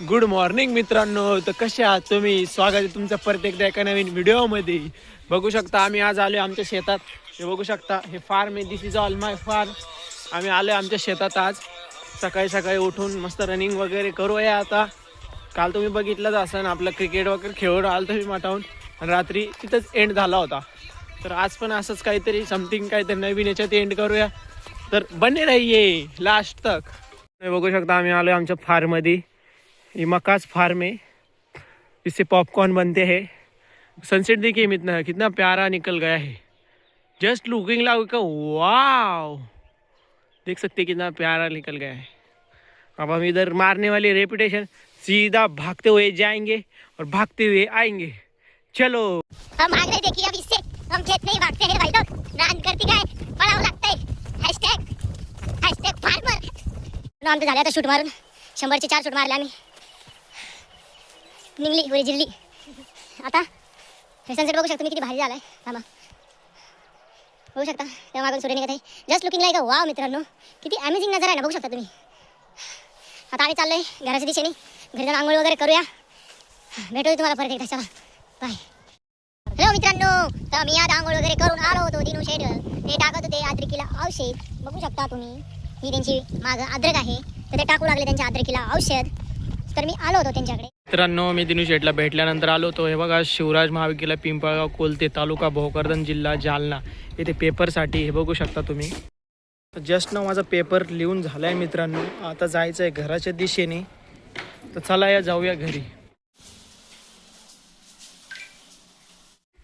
Good morning मित्रांनो. तर कसे आहात तुम्ही? स्वागत आहे तुमचं परत एकदा एका नवीन व्हिडिओमध्ये. बघू शकता आम्ही आज आलो आमच्या शेतात. हे बघू शकता हे फार्म आहे. This is all my farm आम्ही आलो आमच्या शेतात आज. सकाळी सकाळी उठून मस्त रनिंग वगैरे करूया आता. काल तुम्ही बघितलंच असं आपलं क्रिकेट वगैरे खेळून आलो तुम्ही मटावून आणि रात्री तिथंच एंड झाला होता. तर आज पण असंच काहीतरी समथिंग काहीतरी नवीन याच्यात एंड करूया. तर बने राहिये लास्ट तक. बघू शकता आम्ही आलो आमच्या फार्ममध्ये ये मकास फार्म है। इससे पॉपकॉर्न बनते हैं। सनसेट देखिए इतना, कितना प्यारा निकल गया है। जस्ट लुकिंग लाइक वाव देख सकते हैं कितना प्यारा निकल गया है। अब हम इधर मारने वाले रेपुटेशन सीधा भागते हुए जाएँगे और भागते हुए आएँगे। चलो। हम भाग रहे देखिए अब इससे हम खेत नहीं भागते हैं भाई लोग रान करती काय पळावं लागतंय हॅशटॅग हॅशटॅग फार्मर आमचं झालं आता शूट मारून शंभरचे चार शूट मारले आम्ही निघली वरी जिरली. आता हे सनसेट बघू शकतो मी किती भारी झालाय. थांबा. बघू शकता त्या मागून सूर्य निघत आहे. जस्ट लुकिंग लाईक वाव मित्रांनो. किती अमेझिंग नजर आहे ना बघू शकता तुम्ही. आता आम्ही आहे घराच्या दिशेने. घरी जाऊन आंघोळ वगैरे करूया. भेटू तुम्हाला परत एकदा चला. बाय हॅलो मित्रांनो. तर मी आज आंघोळ वगैरे करून आलो होतो दिनू शेड ते टाकत होते अद्रकीला औषध. बघू शकता तुम्ही. ही त्यांची माग अद्रक आहे. तर ते टाकू लागले त्यांच्या अद्रकीला औषध. तर मी आलो होतो त्यांच्याकडे. मित्रांनो मी दिनू शेटला भेटल्यानंतर आलो होतो. हे बघा शिवराज महाविद्यालय पिंपळगाव कोलते तालुका भोकरदन जिल्हा जालना. येथे पेपरसाठी हे बघू शकता तुम्ही. जस्ट ना माझा पेपर लिहून झाला आहे मित्रांनो. आता जायचं आहे घराच्या दिशेने. तर चला या जाऊया घरी.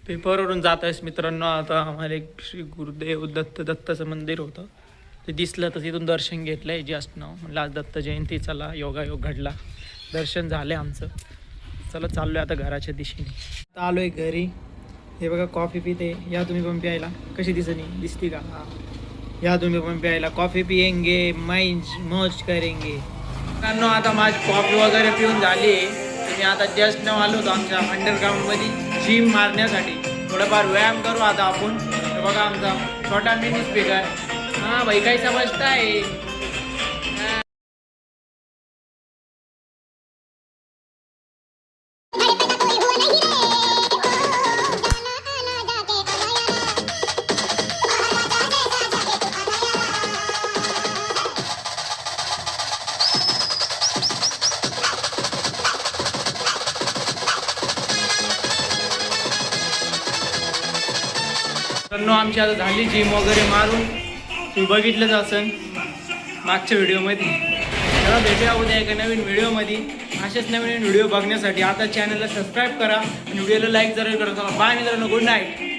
पेपरवरून जात आहेस मित्रांनो. आता आम्हाला एक श्री गुरुदेव दत्त दत्ताचं मंदिर होतं. ते दिसलं तर तिथून दर्शन घेतलं आहे जस्ट नाव म्हणलं आज दत्त जयंती चला योगायोग घडला. दर्शन झाले आमचं. चला चाललो आहे आता घराच्या दिशेने. आता आलो आहे घरी. हे बघा कॉफी पिते. या तुम्ही पण प्यायला. कशी दिसनी दिसती का? हा. या तुम्ही पण प्यायला. कॉफी पियेंगे माइंज मौज करेंगे. मित्रांनो आता माझी कॉफी वगैरे पिऊन झाली आहे. मी आता जस्ट न आलो होतो आमच्या अंडरग्राऊंडमध्ये जिम मारण्यासाठी. थोडंफार व्यायाम करू आता आपण. बघा आमचा छोटा मिनी स्पीकर हां भाई काही समजताय? मित्रांनो आमची आता झाली जिम वगैरे मारून. तुम्ही बघितलंच असेल मागच्या व्हिडिओमध्ये. चला भेटूया उद्या एका नवीन व्हिडिओमध्ये. असेच नवीन नवीन व्हिडिओ बघण्यासाठी आता चॅनलला सबस्क्राईब करा आणि व्हिडिओला लाईक जरूर करा. बाय मित्रांनो गुड नाईट